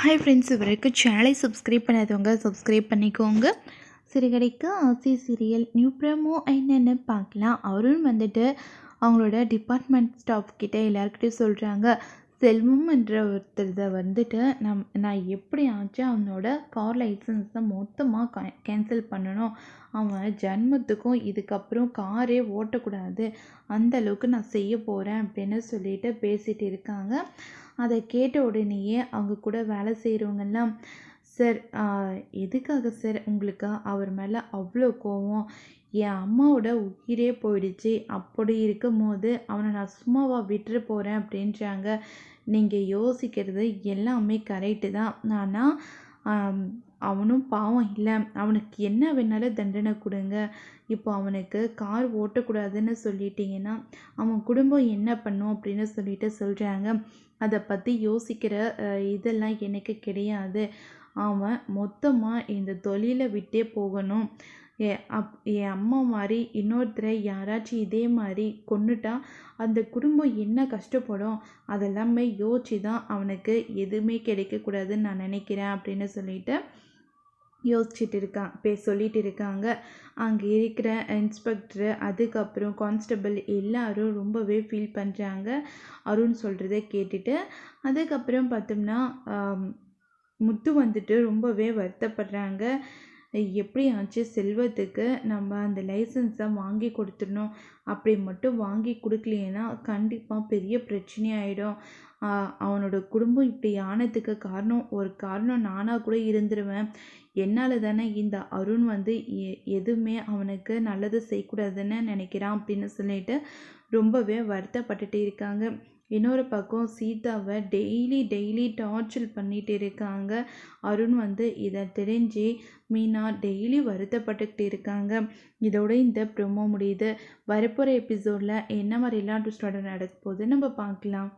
Hi friends இவருக்கு சேனலை subscribe பண்ணாதவங்க சப்ஸ்கிரைப் பண்ணிக்கோங்க. சிறுகடைக்கு ஆசி சீரியல் நியூ ப்ரமோ என்னென்னு பார்க்கலாம். அவரும் வந்துட்டு அவங்களோட டிபார்ட்மெண்ட் ஸ்டாஃப் கிட்டே எல்லாருக்கிட்டையும் சொல்கிறாங்க செல்வம் என்ற ஒருத்தர் வந்துட்டு நம் நான் எப்படி ஆச்சும் அவனோட கார் லைசன்ஸை மொத்தமாக கேன்சல் பண்ணணும். அவன் ஜன்மத்துக்கும் இதுக்கப்புறம் காரே ஓட்டக்கூடாது. அந்த அளவுக்கு நான் செய்ய போகிறேன் அப்படின்னு சொல்லிட்டு பேசிகிட்டு இருக்காங்க. அதை கேட்ட உடனேயே அவங்க கூட வேலை செய்கிறவங்கெல்லாம் சார் எதுக்காக சார் உங்களுக்கு அவர் மேலே அவ்வளோ கோவம்? என் அம்மாவோட உயிரே போயிடுச்சு. அப்படி இருக்கும் போது அவனை நான் சும்மாவா விட்டுற போகிறேன் அப்படின்றாங்க. நீங்கள் யோசிக்கிறது எல்லாமே கரெக்டு தான். ஆனால் அவனும் பாவம் இல்லை. அவனுக்கு என்ன வேணாலும் தண்டனை கொடுங்க. இப்போ அவனுக்கு கார் ஓட்டக்கூடாதுன்னு சொல்லிட்டீங்கன்னா அவன் குடும்பம் என்ன பண்ணும் அப்படின்னு சொல்லிட்டு சொல்கிறாங்க அதை பற்றி யோசிக்கிற இதெல்லாம் எனக்கு கிடையாது. அவன் மொத்தமாக இந்த தொழிலை விட்டே போகணும். என் அப் என் அம்மா மாதிரி இன்னொருத்தரை யாராச்சும் இதே மாதிரி கொண்டுட்டா அந்த குடும்பம் என்ன கஷ்டப்படும்? அதெல்லாமே யோசிச்சு தான் அவனுக்கு எதுவுமே கிடைக்கக்கூடாதுன்னு நான் நினைக்கிறேன் அப்படின்னு சொல்லிட்டு யோசிச்சுட்டு இருக்கான் பே சொல்லிட்டு இருக்காங்க அங்கே இருக்கிற இன்ஸ்பெக்டரு அதுக்கப்புறம் கான்ஸ்டபிள் எல்லாரும் ரொம்பவே ஃபீல் பண்ணுறாங்க அருண் சொல்கிறத கேட்டுட்டு அதுக்கப்புறம் பார்த்தோம்னா முத்து வந்துட்டு ரொம்பவே வருத்தப்படுறாங்க. எப்படி ஆச்சு செல்வத்துக்கு நம்ம அந்த லைசன்ஸை வாங்கி கொடுத்துடணும். அப்படி மட்டும் வாங்கி கொடுக்கலையேன்னா கண்டிப்பாக பெரிய பிரச்சனையாயிடும். அவனோட குடும்பம் இப்படி ஆனதுக்கு காரணம் ஒரு காரணம் நானாக கூட இருந்துருவேன். என்னால் தானே இந்த அருண் வந்து எ எதுவுமே அவனுக்கு நல்லது செய்யக்கூடாதுன்னு நினைக்கிறான் அப்படின்னு சொல்லிட்டு ரொம்பவே வருத்தப்பட்டுட்டு இருக்காங்க. இன்னொரு பக்கம் சீதாவை டெய்லி டெய்லி டார்ச்சர் பண்ணிட்டு இருக்காங்க. அருண் வந்து இதை தெரிஞ்சு மீனா டெய்லி வருத்தப்பட்டுக்கிட்டு இருக்காங்க. இதோட இந்த ப்ரொமோ முடியுது. வரப்போகிற எபிசோடில் என்ன மாதிரிலாம் ட்விஸ்டோட நடக்க போகுது நம்ம பார்க்கலாம்.